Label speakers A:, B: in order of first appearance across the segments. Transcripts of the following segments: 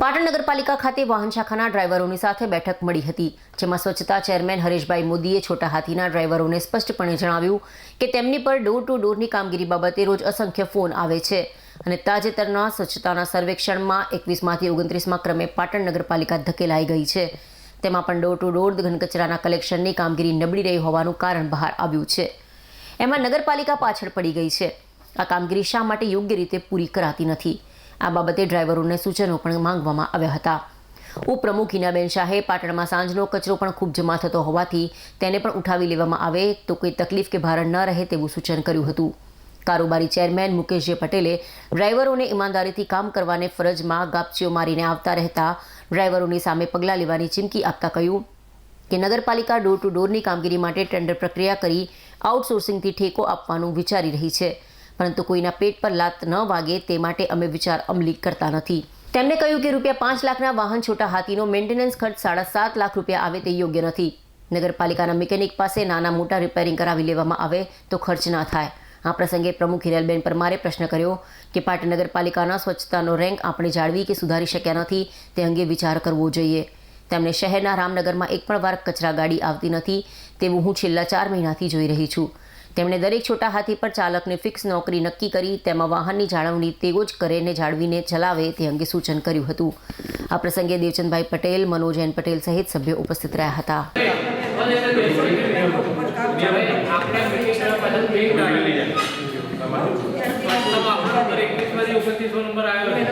A: પાટણ નગરપાલિકા ખાતે વાહન શાખાના ડ્રાઈવરોની સાથે બેઠક મળી હતી, જેમાં સ્વચ્છતા ચેરમેન હરેશભાઈ મોદીએ છોટા હાથીના ડ્રાઈવરોને સ્પષ્ટપણે જણાવ્યું કે તેમની પર ડોર ટુ ડોરની કામગીરી બાબતે રોજ અસંખ્ય ફોન આવે છે અને તાજેતરના સ્વચ્છતાના સર્વેક્ષણમાં એકવીસમાંથી ઓગણત્રીસમાં ક્રમે પાટણ નગરપાલિકા ધકેલાઈ ગઈ છે. તેમાં પણ ડોર ટુ ડોર ઘન કચરાના કલેક્શનની કામગીરી નબળી રહી હોવાનું કારણ બહાર આવ્યું છે. એમાં નગરપાલિકા પાછળ પડી ગઈ છે. આ કામગીરી શા માટે યોગ્ય રીતે પૂરી કરાતી નથી? આ બાબતે ડ્રાઈવરોને સૂચનો પણ માંગવામાં આવ્યા હતા. ઉપપ્રમુખ હિનાબેન શાહે પાટણમાં સાંજનો કચરો પણ ખૂબ જમા થતો હોવાથી તેને પણ ઉઠાવી લેવામાં આવે તો કોઈ તકલીફ કે ભારણ ન રહે તેવું સૂચન કર્યું હતું. કારોબારી ચેરમેન મુકેશજી પટેલે ડ્રાઈવરોને ઈમાનદારીથી કામ કરવાને ફરજમાં ગાપચીઓ મારીને આવતા રહેતા ડ્રાઈવરોની સામે પગલાં લેવાની ચીમકી આપતા કહ્યું કે નગરપાલિકા ડોર ટુ ડોરની કામગીરી માટે ટેન્ડર પ્રક્રિયા કરી આઉટસોર્સિંગથી ઠેકો આપવાનું વિચારી રહી છે. પરંતુ કોઈના પેટ પર લાત ન વાગે તે માટે અમે વિચાર અમલી કરતા નથી. તેમણે કહ્યું કે રૂપિયા પાંચ લાખના વાહન છોટા હાથીનો મેન્ટેનન્સ ખર્ચ સાડા સાત લાખ રૂપિયા આવે તે યોગ્ય નથી. નગરપાલિકાના મિકેનિક પાસે નાના મોટા રિપેરિંગ કરાવી લેવામાં આવે તો ખર્ચ ના થાય. આ પ્રસંગે પ્રમુખ હિરલબેન પરમારે પ્રશ્ન કર્યો કે પાટણ નગરપાલિકાના સ્વચ્છતાનો રેન્ક આપણે જાળવી કે સુધારી શક્યા નથી તે અંગે વિચાર કરવો જોઈએ. તેમણે શહેરના રામનગરમાં એક પણ વાર કચરા ગાડી આવતી નથી તેવું હું છેલ્લા ચાર મહિનાથી જોઈ રહી છું. તેમણે દરેક છોટા હાથી પર ચાલકને ફિક્સ નોકરી નક્કી કરી, તેમાં વાહનની જાળવણી તેઓ જ કરે ને જાળવીને ચલાવે તે અંગે સૂચન કર્યું હતું. આ પ્રસંગે દેવચંદભાઈ પટેલ મનોજ એન પટેલ સહિત સભ્યો ઉપસ્થિત રહ્યા હતા.
B: આપણે બ્રિટિશરો પાછળ પેઇન્ટ કાઢી વાસ્તવમાં આપણો નંબર 21 માંથી 29 નંબર આવ્યો છે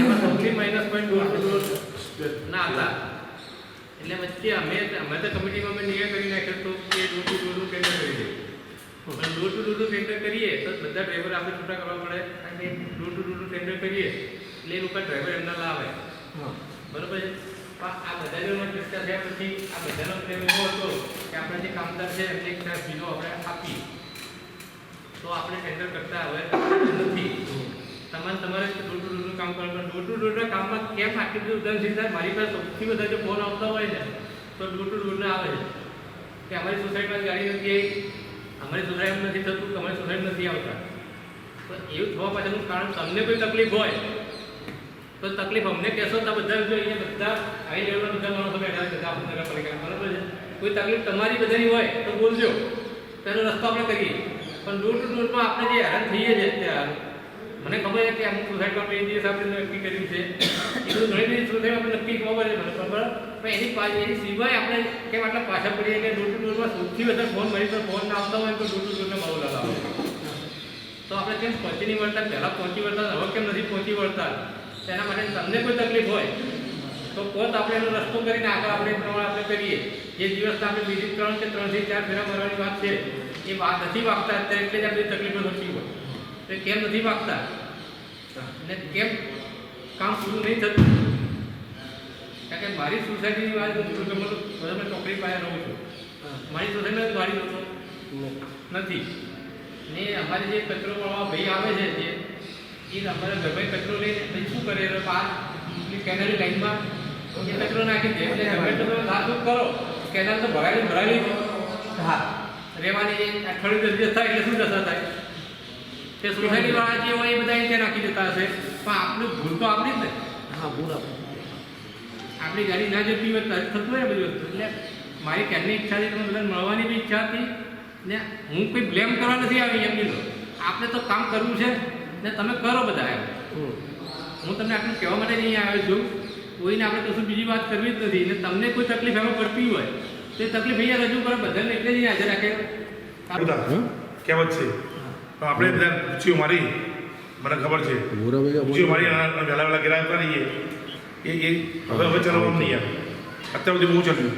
B: એમાં સૌથી માઇનસ પોઈન્ટ દોઢ દોઢ ના. હતા એટલે અમે અમે તો કમિટીમાં અમે નિર્ણય કરી નાખ્યો તો કે દોઢ ટુ દોઢનું ટેન્ડર કરી દઈએ ટુ દોઢનું ટેન્ડર કરીએ તો બધા ડ્રાઈવર આપણે છૂટા કરવા પડે. કારણ કે દોઢ ટુ ટુ ટેન્ડર કરીએ એટલે એ લોકો ડ્રાઈવર એમના લાવે બરોબર છે? પણ આ બધાનો ચર્ચા થયા પછી આ બધાનો પ્રેમ એવો હતો કે આપણે જે કામદાર છે એમને એક સાહેબ બીજો આપણે આપીએ. તો આપણે ટેન્ડર કરતા હવે નથી. તમારે તમારે ડોર ટુ ડોરનું કામ કરવાનું ડોર ટુ ડોરના કામમાં કેમ આટલી બધી ઉદાહરણ મારી પાસે સૌથી વધારે જો ફોન આવતા હોય ને તો ડોર ટુ ડોરના આવે છે. કે અમારી સોસાયટીમાં ગાડી નથી આવી. અમારી સુધરાયું નથી થતું કે અમારે સોસાયટી નથી આવતા. તો એવું થવા પાછળનું કારણ તમને કોઈ તકલીફ હોય, તો તકલીફ અમને કહેશો તો બધા અહીંયા બધા હાઈ લેવલના બધા માણસો બેઠા નગરપાલિકા બરાબર છે? કોઈ તકલીફ તમારી બધાની હોય તો બોલજો. તેનો રસ્તો આપણે કરીએ. પણ ડોર ટુ આપણે જે હેરાન થઈએ છીએ અત્યારે, મને ખબર છે કે અમુક સોસાયટીમાં દિવસ આપણે નક્કી કર્યું છે. એ બધું ઘણી બધી સોસાયટીમાં આપણે નક્કી ખબર છે, મને ખબર. પણ એની પાછળ એની સિવાય આપણે કેમ આટલા પાછા પડીએ કે ડોર ટુ ડોરમાં સૌથી વધારે ફોન મળી તો ફોન ના આવતા હોય તો ડોર ટુ ડોરને મારો લગાવો તો આપણે કેમ પહોંચી નહીં વળતા? પહેલાં પહોંચી વળતા, હવે કેમ નથી પહોંચી વળતા? તેના માટે તમને કોઈ તકલીફ હોય, તો પોત આપણે એનો રસ્તો કરીને આગળ આપણે પ્રમાણે આપણે કરીએ. જે દિવસ આપણે બીજી ત્રણ કે ત્રણથી ચાર ફેરા મારવાની વાત છે, એ વાત નથી વાગતા અત્યારે એટલે જ આપણી તકલીફો થતી હોય. તો કેમ નથી વાગતા? અને કેમ કામ પૂરું નહીં થતું? કે મારી સોસાયટીની વાત કરું છું મતલબ તમે ચોકડી પાસે રહું છું. મારી સોસાયટીમાં જ ગાડી હોતો નથી. ને અમારે જે કચરો વાળવા ભાઈ આવે છે જે, એ અમારા ઘરમાં કચરો લઈને પછી શું કરે? એટલે પેલી કેનાલની લાઈનમાં એ કચરો નાખી દે. એટલે ગમે તો તમે નાખું કરો. કેનાલ તો ભરાયેલી ભરાયેલી છે હા. રહેવાની જે અઠવાડિયું દસ થાય એટલે શું દશા થાય? કે સોસાયટી વાળા જે હોય એ બધા ત્યાં નાખી દેતા હશે. પણ આપણું ભૂલ તો આપણી જ ને.
C: હા, ભૂલ
B: આપણી. ગાડી ના જતી હોય તો થતું હોય બધી વસ્તુ. એટલે મારી ક્યારની ઈચ્છા હતી તમને બધાને મળવાની બી ઈચ્છા હતી. ને હું કોઈ બ્લેમ કરવા નથી આવી એમ કીધું આપણે તો કામ કરવું છે ને તમે કરો બધા એમ. હું તમને આટલું કહેવા માટે નહીં આવ્યો છું. કોઈને આપણે કશું બીજી વાત કરવી જ નથી. ને તમને કોઈ તકલીફ એમાં પડતી હોય તો એ તકલીફ અહીંયા રજૂ કરો બધાને એટલે જ અહીંયા હાજર રાખે.
D: કહેવત છે. પણ આપણે બધા પૂછ્યું મારી મને ખબર છે. પૂછ્યું મારી વહેલા વહેલા ગિરા હતા રહીએ. એ એ હવે હવે ચલાવવાનું નહીં આવે અત્યાર સુધી બહુ ચલ્યું.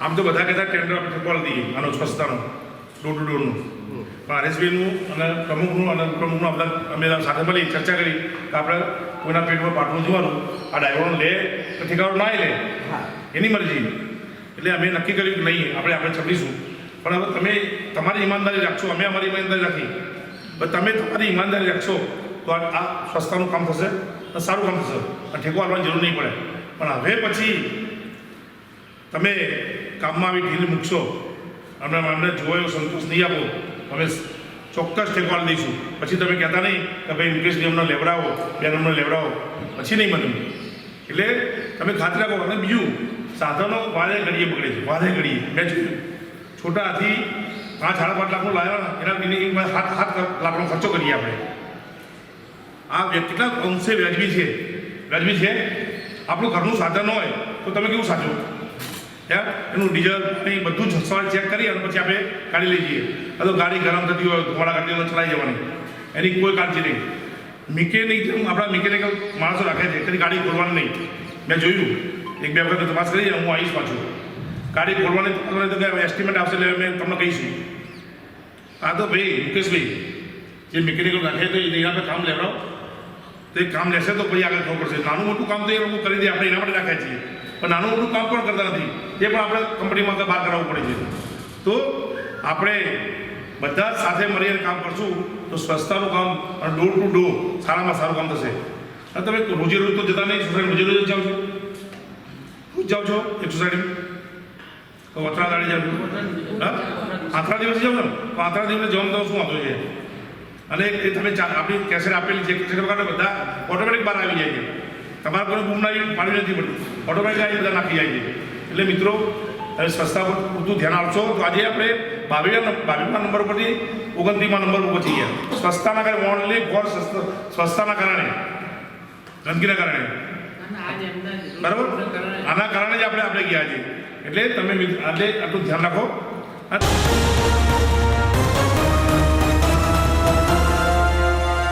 D: આમ તો બધા કહેતા ટેન્ડર આપણે ઠપવાડી દઈએ આનો સ્વચ્છતાનો ડોર ટુ ડોરનું પણ આરએસબીનું અને પ્રમુખનું અને પ્રમુખનું આપણે અમે સાથે મળી ચર્ચા કરી કે આપણે કોઈના પેટમાં પાટલું જોવાનું આ ડ્રાઈવરનું લે તો ઠેકાણું ના લે એની મરજી. એટલે અમે નક્કી કર્યું કે નહીં આપણે આપણે છપડીશું પણ હવે તમે તમારી ઈમાનદારી રાખશો અમે અમારી ઈમાનદારી રાખી તમે તમારી ઈમાનદારી રાખશો તો આ સ્વચ્છતાનું કામ થશે. સારું કામ થશે. ઠેકો આપવાની જરૂર નહીં પડે. પણ હવે પછી તમે કામમાં આવી ઢીલ મૂકશો. અમને અમને જોવાયો સંતોષ નહીં આપો. અમે ચોક્કસ ઠેકો આપી દઈશું. પછી તમે કહેતા નહીં કે ભાઈ મુકેશજી અમને લેવડાવો, બેન અમને લેવડાવો. પછી નહીં મને એટલે તમે ખાતરી રાખો. અને બીજું, સાધનો વારે ઘડીએ બગડે છે. વારે ઘડીએ. મેં જોયું. છોટા હાથી પાંચ સાડા પાંચ લાખનું લાવ્યા એના હાથ હાથ લાખનો ખર્ચો કરીએ આપણે. આ કેટલા અંશે વ્યાજબી છે? વ્યાજબી છે? આપણું ઘરનું સાધન હોય તો તમે કેવું સાચો યાર એનું ડીઝલ કંઈ બધું જ ચેક કરી અને પછી આપણે કાઢી લઈ જઈએ. અથવા ગાડી ગરમ થતી હોય ધોળા ગાડી ચલાવી જવાની. એની કોઈ કાળજી નહીં. મિકેનિક આપણા મિકેનિકલ માણસો રાખે છે તેની ગાડી ખોલવાની નહીં. મેં જોયું. એક બે વખત તપાસ કરી હું આવીશ પાછું. ગાડી ખોલવાની તમને તો એસ્ટિમેટ આવશે એટલે મેં તમને કહીશું. આ તો ભાઈ મુકેશભાઈ, જે મિકેનિકલ રાખે તો એના પર કામ લેવડાવો. તો એ કામ લેશે તો પછી આગળ ખબર પડશે. નાનું મોટું કામ તો એ લોકો કરી દે આપણે એના માટે રાખ્યા છીએ. પણ નાનું મોટું કામ પણ કરતા નથી. એ પણ આપણે કંપનીમાં બહાર કરાવવું પડે છે. તો આપણે બધા સાથે મળીને કામ કરશું તો સ્વચ્છતાનું કામ અને ડોર ટુ ડોર સારામાં સારું કામ થશે. અને તમે રોજે રોજ તો જતા નહીં સોસાયટી રોજે રોજ જાઓ છો. રોજ જાઓ છો એક સોસાયટી વતરા દાડી જાઓ આથરા દિવસે જાઓ ને આથરા દિવસે જવાનું તો શું વાંધો છે? અને એ તમે આપણી કેસેટ આપેલી છે કેસેટ વગર બધા ઓટોમેટિક બહાર આવી જાય છે. તમારે કોઈ બૂમ નાખી પાડી નથી પડતું. ઓટોમેટિક આવી બધા નાખી જાય છે. એટલે મિત્રો હવે સ્વચ્છતા પર પૂરતું ધ્યાન આપશો તો આજે આપણે ભાવીના ભાવીના નંબર પરથી ઓગણત્રીસમાં નંબર ઉપર થઈ ગયા સ્વચ્છતાના કારણે ઓનલી ફોર સ્વચ્છતાના કારણે. ગંદકીના કારણે.
B: અને
D: બરાબર? આના કારણે જ આપણે આપણે ગયા છીએ. એટલે તમે આજે આટલું ધ્યાન રાખો. અને